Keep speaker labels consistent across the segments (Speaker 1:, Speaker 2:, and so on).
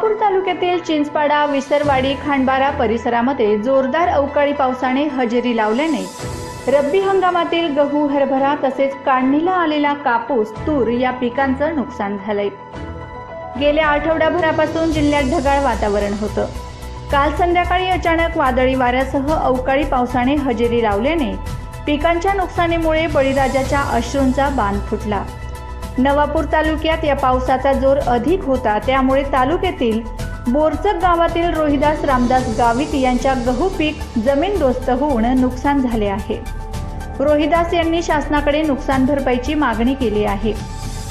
Speaker 1: तालुक्यातील चिंचपाडा विसरवाडी खांडबारा परिसरामध्ये जोरदार अवकाळी पावसाने हजेरी लावल्याने रब्बी हंगामातील गहू हरभरा तसेच काढणीला आलेला कापूस तूर या पिकांचं नुकसान झालंय. गेल्या आठवड्याभरापासून जिल्ह्यात ढगाळ वातावरण होतं. काल संध्याकाळी अचानक वादळी वाऱ्यासह अवकाळी पावसाने हजेरी लावल्याने पिकांच्या नुकसानीमुळे बळीराजाच्या अश्रूंचा बांध फुटला. नवापूर तालुक्यात या पावसाचा जोर अधिक होता. त्यामुळे तालुक्यातील बोरचक गावातील रोहिदास रामदास गावित यांच्या गहू पीक जमीनदोस्त होऊन नुकसान झाले आहे. रोहिदास यांनी शासनाकडे नुकसान भरपाईची मागणी केली आहे.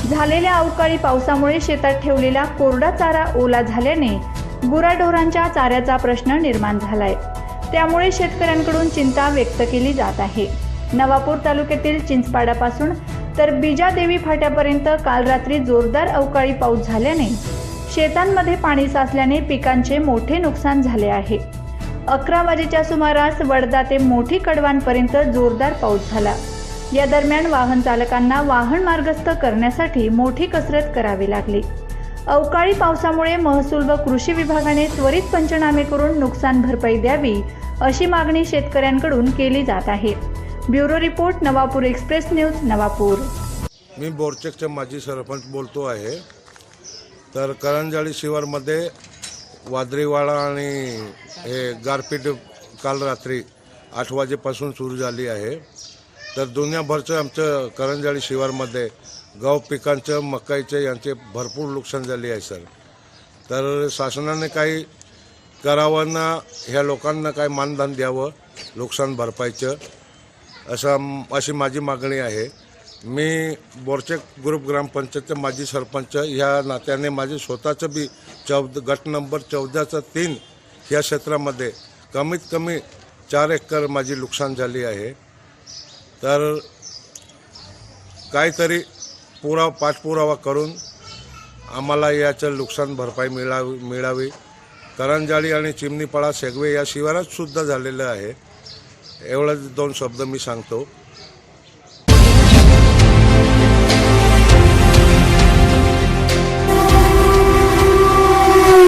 Speaker 1: झालेल्या अवकाळी पावसामुळे शेतात ठेवलेला कोरडा चारा ओला झाल्याने गुराढोरांच्या चाऱ्याचा प्रश्न निर्माण झालाय. त्यामुळे शेतकऱ्यांकडून चिंता व्यक्त केली जात आहे. नवापूर तालुक्यातील चिंचपाडापासून तर बीजादेवी फाट्यापर्यंत काल रात्री जोरदार अवकाळी पाऊस झाल्याने शेतांमध्ये पाणी साचल्याने पिकांचे मोठे नुकसान झाले आहे. अकरा वाजेच्या सुमारास वडदा ते मोठी कडवांपर्यंत जोरदार पाऊस झाला. या दरम्यान वाहन चालकांना वाहन मार्गस्थ करण्यासाठी मोठी कसरत करावी लागली. अवकाळी पावसामुळे महसूल व कृषी विभागाने त्वरित पंचनामे करून नुकसान भरपाई द्यावी अशी मागणी शेतकऱ्यांकडून केली जात आहे. Bureau report Navapur express news Navapur.
Speaker 2: मी बोरचेकचे माजी सरपंच बोलतो आहे. तर करंजाळी शिवारमध्ये वादळीवाडा आणि हे गारपीट काल रात्री आठ वाजेपासून सुरू झाली आहे. तर दुनियाभरचं आमचं करंजाळी शिवारमध्ये गहू पिकांचं मकाईचं यांचे भरपूर नुकसान झाले आहे सर. तर शासनाने काही करावं ना ह्या लोकांना काही मानधन द्यावं नुकसान भरपाईचं. असं अशी माझी मागणी आहे. मी बोरचेक ग्रुप ग्रामपंचायतचे माजी सरपंच ह्या नात्याने माझे स्वतःचं बी चौद गट नंबर चौदाचं तीन ह्या क्षेत्रामध्ये कमीत कमी चार एकर माझी नुकसान झाली आहे. तर काहीतरी पुरावा पाठपुरावा करून आम्हाला याचं नुकसान भरपाई मिळावी मिळावी. करंजाळी आणि चिमणीपाळा सेगवे या शिवारात सुद्धा झालेलं आहे. एवढंच दोन शब्द मी सांगतो.